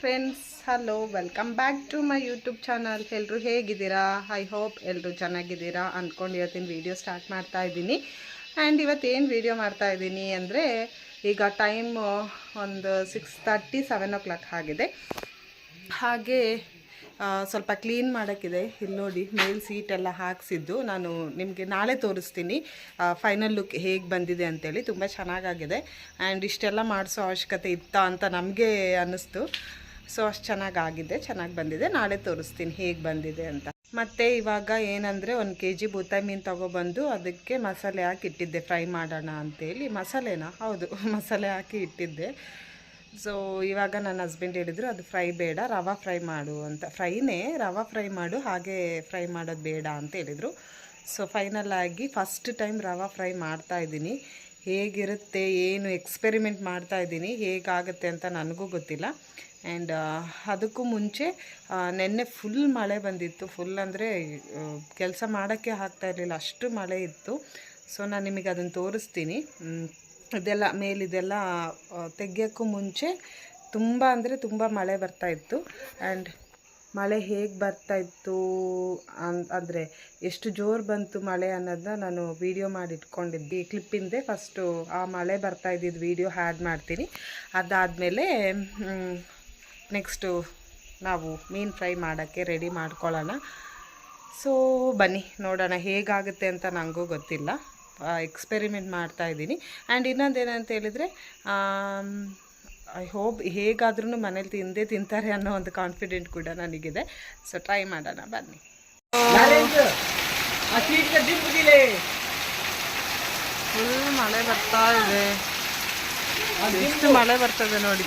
Friends hello welcome back to my YouTube channel ಎಲ್ಲರೂ ಹೇಗಿದ್ದೀರಾ? I hope ಎಲ್ಲರೂ ಚೆನ್ನಾಗಿದ್ದೀರಾ ಅಂದ್ಕೊಂಡು ಇವತ್ತಿನ ವೀಡಿಯೋ ಸ್ಟಾರ್ಟ್ ಮಾಡ್ತಾ ಇದ್ದೀನಿ. ಆ್ಯಂಡ್ ಇವತ್ತೇನು ವೀಡಿಯೋ ಮಾಡ್ತಾ ಇದ್ದೀನಿ ಅಂದರೆ, ಈಗ ಟೈಮ್ ಒಂದು six thirty seven o'clock ಆಗಿದೆ. ಹಾಗೆ ಸ್ವಲ್ಪ ಕ್ಲೀನ್ ಮಾಡೋಕ್ಕಿದೆ. ಇಲ್ಲಿ ನೋಡಿ ಮೇಲ್ ಸೀಟೆಲ್ಲ ಹಾಕ್ಸಿದ್ದು. ನಾನು ನಿಮಗೆ ನಾಳೆ ತೋರಿಸ್ತೀನಿ ಫೈನಲ್ ಲುಕ್ ಹೇಗೆ ಬಂದಿದೆ ಅಂತೇಳಿ. ತುಂಬ ಚೆನ್ನಾಗಾಗಿದೆ. ಆ್ಯಂಡ್ ಇಷ್ಟೆಲ್ಲ ಮಾಡಿಸೋ ಅವಶ್ಯಕತೆ ಇತ್ತಾ ಅಂತ ನಮಗೆ ಅನ್ನಿಸ್ತು. ಸೊ ಅಷ್ಟು ಚೆನ್ನಾಗಾಗಿದೆ ಚೆನ್ನಾಗಿ ಬಂದಿದೆ. ನಾಳೆ ತೋರಿಸ್ತೀನಿ ಹೇಗೆ ಬಂದಿದೆ ಅಂತ. ಮತ್ತು ಇವಾಗ ಏನಂದರೆ ಒಂದು ಕೆ ಜಿ ಬೂತಾಯಿ ಮೀನು ತೊಗೊಬಂದು ಅದಕ್ಕೆ ಮಸಾಲೆ ಹಾಕಿ ಇಟ್ಟಿದ್ದೆ. ಫ್ರೈ ಮಾಡೋಣ ಅಂತೇಳಿ. ಮಸಾಲೆನಾ? ಹೌದು, ಮಸಾಲೆ ಹಾಕಿ ಇಟ್ಟಿದ್ದೆ. ಸೊ ಇವಾಗ ನನ್ನ ಹಸ್ಬೆಂಡ್ ಹೇಳಿದರು, ಅದು ಫ್ರೈ ಬೇಡ, ರವಾ ಫ್ರೈ ಮಾಡು ಅಂತ. ಫ್ರೈನೇ, ರವಾ ಫ್ರೈ ಮಾಡು, ಹಾಗೆ ಫ್ರೈ ಮಾಡೋದು ಬೇಡ ಅಂತ ಹೇಳಿದರು. ಸೊ ಫೈನಲ್ ಆಗಿ ಫಸ್ಟ್ ಟೈಮ್ ರವಾ ಫ್ರೈ ಮಾಡ್ತಾ ಇದ್ದೀನಿ. ಹೇಗಿರುತ್ತೆ, ಏನು ಎಕ್ಸ್ಪೆರಿಮೆಂಟ್ ಮಾಡ್ತಾ ಇದ್ದೀನಿ, ಹೇಗಾಗುತ್ತೆ ಅಂತ ನನಗೂ ಗೊತ್ತಿಲ್ಲ. ಆ್ಯಂಡ್ ಅದಕ್ಕೂ ಮುಂಚೆ ನೆನ್ನೆ ಫುಲ್ ಮಳೆ ಬಂದಿತ್ತು. ಫುಲ್ ಅಂದರೆ ಕೆಲಸ ಮಾಡೋಕ್ಕೆ ಆಗ್ತಾ ಇರಲಿಲ್ಲ. ಅಷ್ಟು ಮಳೆ ಇತ್ತು. ಸೊ ನಾನು ನಿಮಗೆ ಅದನ್ನು ತೋರಿಸ್ತೀನಿ. ಇದೆಲ್ಲ ಮೇಲಿದೆಲ್ಲ ತೆಗಿಯೋಕ್ಕೂ ಮುಂಚೆ ತುಂಬ ಅಂದರೆ ತುಂಬ ಮಳೆ ಬರ್ತಾ ಇತ್ತು. ಆ್ಯಂಡ್ ಮಳೆ ಹೇಗೆ ಬರ್ತಾ ಅನ್ ಅಂದರೆ ಎಷ್ಟು ಜೋರು ಬಂತು ಮಳೆ ಅನ್ನೋದನ್ನ ನಾನು ವೀಡಿಯೋ ಮಾಡಿ ಇಟ್ಕೊಂಡಿದ್ದೆ. ಕ್ಲಿಪ್ಪಿಂದೆ ಫಸ್ಟು ಆ ಮಳೆ ಬರ್ತಾ ಇದ್ದಿದ್ದು ವೀಡಿಯೋ ಹ್ಯಾಡ್ ಮಾಡ್ತೀನಿ. ಅದಾದಮೇಲೆ ನೆಕ್ಸ್ಟು ನಾವು ಮೀನು ಫ್ರೈ ಮಾಡೋಕ್ಕೆ ರೆಡಿ ಮಾಡ್ಕೊಳ್ಳೋಣ. ಸೊ ಬನ್ನಿ ನೋಡೋಣ ಹೇಗಾಗುತ್ತೆ ಅಂತ ನನಗೂ ಗೊತ್ತಿಲ್ಲ. ಎಕ್ಸ್ಪೆರಿಮೆಂಟ್ ಮಾಡ್ತಾ ಇದ್ದೀನಿ. ಆ್ಯಂಡ್ ಇನ್ನೊಂದೇನಂತ ಹೇಳಿದರೆ ಐ ಹೋಪ್ ಹೇಗಾದ್ರೂ ಮನೇಲಿ ತಿಂದೇ ತಿಂತಾರೆ ಅನ್ನೋ ಒಂದು ಕಾನ್ಫಿಡೆಂಟ್ ಕೂಡ ನನಗಿದೆ. ಸೊ ಟ್ರೈ ಮಾಡೋಣ ಬನ್ನಿ. ಫುಲ್ ಮಳೆ ಬರ್ತಾ ಇದೆ. ಎಷ್ಟು ಮಳೆ ಬರ್ತದೆ ನೋಡಿ.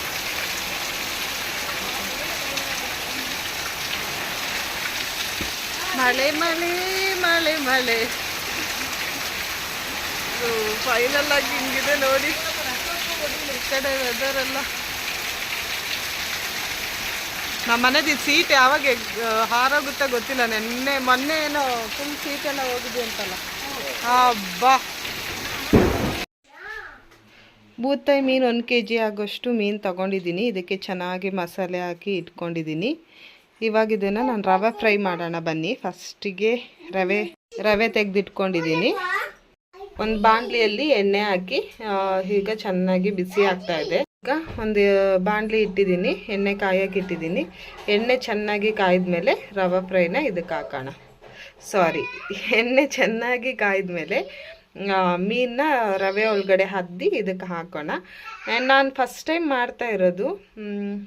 ಮಳೆ ಮಳೆ ಮಳೆ ಮಳೆ. ಫೈನಲ್ ಆಗಿ ಹಿಂಗಿದೆ ನೋಡಿ. ಈ ಕಡೆ ವೆದರ್ ಎಲ್ಲ. ನಮ್ಮ ಸೀಟ್ ಯಾವಾಗ ಹಾರೋಗುತ್ತೆ ಗೊತ್ತಿಲ್ಲ. ನೆನ್ನೆ, ಮೊನ್ನೆ ಏನೋ ಫುಲ್ ಸೀಟ್ ಎಲ್ಲ ಹೋಗಿದೆ ಅಂತಲ್ಲ. ಅಬ್ಬಾ. ಬೂತಾಯಿ ಮೀನು ಒಂದು ಕೆ ಜಿ ಆಗೋಷ್ಟು ಮೀನು ತಗೊಂಡಿದ್ದೀನಿ. ಇದಕ್ಕೆ ಚೆನ್ನಾಗಿ ಮಸಾಲೆ ಹಾಕಿ ಇಟ್ಕೊಂಡಿದ್ದೀನಿ. ಇವಾಗ ಇದನ್ನು ನಾನು ರವೆ ಫ್ರೈ ಮಾಡೋಣ ಬನ್ನಿ. ಫಸ್ಟಿಗೆ ರವೆ ರವೆ ತೆಗೆದಿಟ್ಕೊಂಡಿದ್ದೀನಿ. ಒಂದು ಬಾಣಲಿಯಲ್ಲಿ ಎಣ್ಣೆ ಹಾಕಿ ಈಗ ಚೆನ್ನಾಗಿ ಬಿಸಿ ಆಗ್ತಾ ಇದೆ. ಈಗ ಒಂದು ಬಾಣಲಿ ಇಟ್ಟಿದ್ದೀನಿ, ಎಣ್ಣೆ ಕಾಯಕ್ಕೆ ಇಟ್ಟಿದ್ದೀನಿ. ಎಣ್ಣೆ ಚೆನ್ನಾಗಿ ಕಾಯ್ದ್ಮೇಲೆ ರವೆ ಫ್ರೈನ ಇದಕ್ಕೆ ಹಾಕೋಣ. ಸಾರಿ, ಎಣ್ಣೆ ಚೆನ್ನಾಗಿ ಕಾಯ್ದ್ಮೇಲೆ ಮೀನನ್ನ ರವೆ ಒಳಗಡೆ ಹದ್ದಿ ಇದಕ್ಕೆ ಹಾಕೋಣ. ನಾನು ಫಸ್ಟ್ ಟೈಮ್ ಮಾಡ್ತಾ ಇರೋದು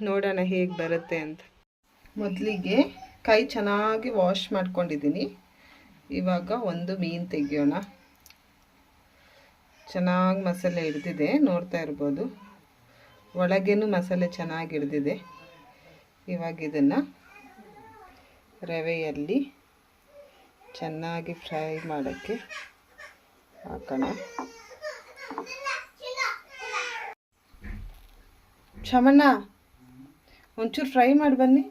ನೋಡೋಣ ಹೇಗೆ ಬರುತ್ತೆ ಅಂತ. ಮೊದಲಿಗೆ ಕೈ ಚೆನ್ನಾಗಿ ವಾಶ್ ಮಾಡ್ಕೊಂಡಿದ್ದೀನಿ. ಇವಾಗ ಒಂದು ಮೀನು ತೆಗಿಯೋಣ. ಚೆನ್ನಾಗಿ ಮಸಾಲೆ ಹಿಡ್ದಿದೆ, ನೋಡ್ತಾ ಇರ್ಬೋದು. ಒಳಗೇನು ಮಸಾಲೆ ಚೆನ್ನಾಗಿ ಹಿಡ್ದಿದೆ. ಇವಾಗ ಇದನ್ನು ರವೆಯಲ್ಲಿ ಚೆನ್ನಾಗಿ ಫ್ರೈ ಮಾಡೋಕ್ಕೆ ಹಾಕೋಣ. ಶಮಣ್ಣ ಒಂಚೂರು ಫ್ರೈ ಮಾಡಿ ಬನ್ನಿ.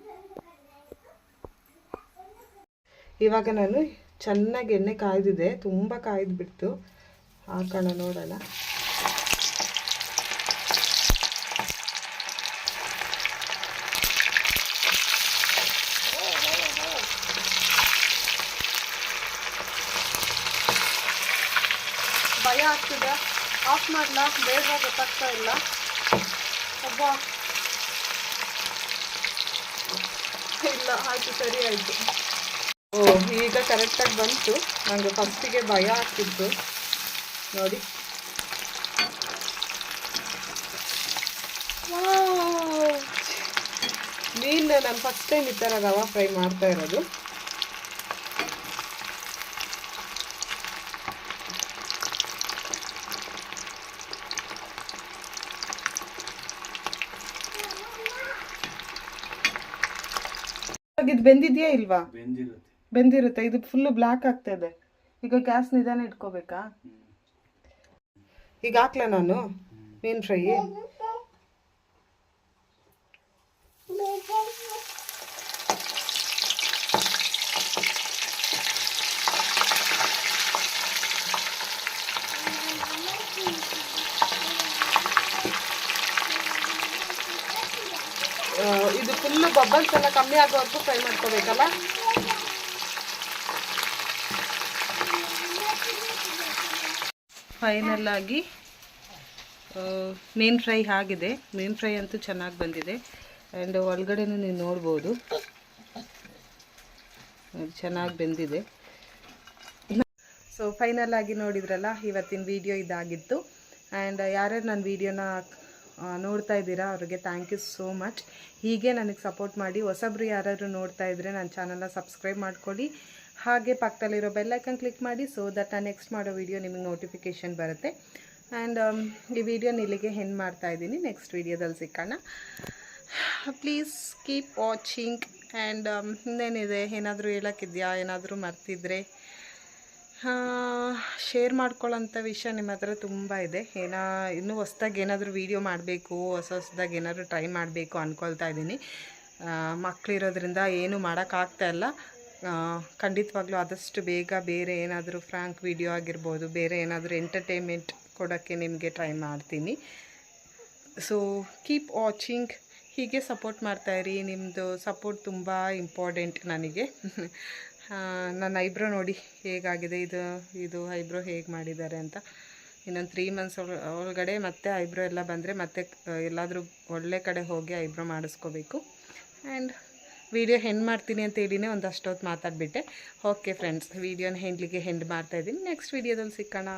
ಇವಾಗ ನಾನು ಚೆನ್ನಾಗಿ ಎಣ್ಣೆ ಕಾಯ್ದಿದೆ, ತುಂಬ ಕಾಯ್ದುಬಿಡ್ತು. ಹಾಕೋಣ ನೋಡೋಣ ಭಯ ಆಗ್ತಿದೆ. ಆಫ್ ಮಾಡಲಾ, ಬೇಗ ಗೊತ್ತಾಗ್ತಾ ಇಲ್ಲ. ಒಬ್ಬ ಇಲ್ಲ, ಆಯ್ತು, ಸರಿ ಆಯಿತು. ಈಗ ಕರೆಕ್ಟಾಗಿ ಬಂತು. ನನಗೆ ಫಸ್ಟಿಗೆ ಭಯ ಆಗ್ತಿತ್ತು. ನೋಡಿ. ಮೀನು ನಾನು ಫಸ್ಟ್ ಟೈಮ್ ಈ ಥರ ರವಾ ಫ್ರೈ ಮಾಡ್ತಾ ಇರೋದು. ಬೆಂದಿದೆಯಾ ಇಲ್ವಾ? ಬೆಂದಿರುತ್ತೆ. ಬೆಂದಿರುತ್ತೆ. ಇದು ಫುಲ್ಲು ಬ್ಲ್ಯಾಕ್ ಆಗ್ತಾ ಇದೆ. ಈಗ ಗ್ಯಾಸ್ ನಿಧಾನ ಇಟ್ಕೋಬೇಕಾ? ಈಗ ಹಾಕ್ಲ ನಾನು? ಮೀನು ಫ್ರೈ ಇದು ಫುಲ್ಲು ಬಬ್ಬಲ್ಸ್ ಎಲ್ಲ ಕಮ್ಮಿ ಆಗೋವರೆಗೂ ಫ್ರೈ ಮಾಡ್ಕೋಬೇಕಲ್ಲ? ಫೈನಲ್ ಆಗಿ ಮೀನು ಫ್ರೈ ಆಗಿದೆ. ಮೀನು ಫ್ರೈ ಅಂತೂ ಚೆನ್ನಾಗಿ ಬಂದಿದೆ. ಆ್ಯಂಡ್ ಒಳಗಡೆನೂ ನೀವು ನೋಡ್ಬೋದು. ಚೆನ್ನಾಗಿ ಬೆಂದಿದೆ. ಸೊ ಫೈನಲ್ ಆಗಿ ನೋಡಿದ್ರಲ್ಲ, ಇವತ್ತಿನ ವಿಡಿಯೋ ಇದಾಗಿತ್ತು. ಆ್ಯಂಡ್ ಯಾರ್ಯಾರು ನನ್ನ ವೀಡಿಯೋನ ನೋಡ್ತಾ ಇದ್ದೀರಾ? ಅವ್ರಿಗೆ ಥ್ಯಾಂಕ್ ಯು ಸೋ ಮಚ್ ಹೀಗೆ ನನಗೆ ಸಪೋರ್ಟ್ ಮಾಡಿ ಹೊಸಬ್ರು ಯಾರಾದರೂ ನೋಡ್ತಾ ಇದ್ದರೆ ನನ್ನ ಚಾನಲ್ನ ಸಬ್ಸ್ಕ್ರೈಬ್ ಮಾಡ್ಕೊಳ್ಳಿ. ಹಾಗೆ ಪಕ್ಕದಲ್ಲಿರೋ ಬೆಲ್ಲೈಕನ್ ಕ್ಲಿಕ್ ಮಾಡಿ ಸೊ ದಟ್ ಆ ನೆಕ್ಸ್ಟ್ ಮಾಡೋ ವಿಡಿಯೋ ನಿಮಗೆ ನೋಟಿಫಿಕೇಷನ್ ಬರುತ್ತೆ. ಆ್ಯಂಡ್ ಈ ವಿಡಿಯೋನ ಇಲ್ಲಿಗೆ ಹೆಣ್ಣು ಮಾಡ್ತಾ ಇದ್ದೀನಿ. ನೆಕ್ಸ್ಟ್ ವಿಡಿಯೋದಲ್ಲಿ ಸಿಕ್ಕೋಣ ಪ್ಲೀಸ್ ಕೀಪ್ ವಾಚಿಂಗ್ ಆ್ಯಂಡ್ ಇನ್ನೇನಿದೆ? ಏನಾದರೂ ಹೇಳೋಕ್ಕಿದೆಯಾ? ಏನಾದರೂ ಮರ್ತಿದ್ರೆ? ಶೇರ್ ಮಾಡ್ಕೊಳ್ಳೋಂಥ ವಿಷಯ ನಿಮ್ಮ ಹತ್ರ ತುಂಬ ಇದೆ. ಏನೋ, ಇನ್ನೂ ಹೊಸ್ದಾಗಿ ಏನಾದರೂ ವೀಡಿಯೋ ಮಾಡಬೇಕು, ಹೊಸ ಹೊಸ್ದಾಗಿ ಏನಾದರೂ ಟ್ರೈ ಮಾಡಬೇಕು ಅಂದ್ಕೊಳ್ತಾ ಇದ್ದೀನಿ. ಮಕ್ಕಳಿರೋದ್ರಿಂದ ಏನೂ ಮಾಡೋಕ್ಕಾಗ್ತಾ ಇಲ್ಲ. ಖಂಡಿತವಾಗ್ಲೂ ಆದಷ್ಟು ಬೇಗ ಬೇರೆ ಏನಾದರೂ ಫ್ರ್ಯಾಂಕ್ ವಿಡಿಯೋ ಆಗಿರ್ಬೋದು, ಬೇರೆ ಏನಾದರೂ ಎಂಟರ್ಟೈನ್ಮೆಂಟ್ ಕೊಡೋಕ್ಕೆ ನಿಮಗೆ ಟ್ರೈ ಮಾಡ್ತೀನಿ. ಸೊ ಕೀಪ್ ವಾಚಿಂಗ್ ಹೀಗೆ ಸಪೋರ್ಟ್ ಮಾಡ್ತಾಯಿರಿ ನಿಮ್ಮದು ಸಪೋರ್ಟ್ ತುಂಬ ಇಂಪಾರ್ಟೆಂಟ್ ನನಗೆ. ನನ್ನ ಐಬ್ರೋ ನೋಡಿ ಹೇಗಾಗಿದೆ, ಇದು ಇದು ಐಬ್ರೋ ಹೇಗೆ ಮಾಡಿದ್ದಾರೆ ಅಂತ. ಇನ್ನೊಂದು ತ್ರೀ ಮಂತ್ಸ್ ಒಳಗಡೆ ಮತ್ತೆ ಐಬ್ರೋ ಎಲ್ಲ ಬಂದರೆ ಮತ್ತೆ ಎಲ್ಲಾದರೂ ಒಳ್ಳೆ ಕಡೆ ಹೋಗಿ ಐಬ್ರೋ ಮಾಡಿಸ್ಕೋಬೇಕು. ಆ್ಯಂಡ್ ವೀಡಿಯೋ ಹೆಂಡ್ ಮಾಡ್ತೀನಿ ಅಂತ ಹೇಳಿನೇ ಒಂದು ಅಷ್ಟೊತ್ತು ಮಾತಾಡಿಬಿಟ್ಟೆ. ಓಕೆ ಫ್ರೆಂಡ್ಸ್ ವೀಡಿಯೋನ ಹೆಂಡ್ಲಿಗೆ ಹೆಂಡ್ ಮಾಡ್ತಾಯಿದ್ದೀನಿ ನೆಕ್ಸ್ಟ್ ವೀಡಿಯೋದಲ್ಲಿ ಸಿಕ್ಕೋಣ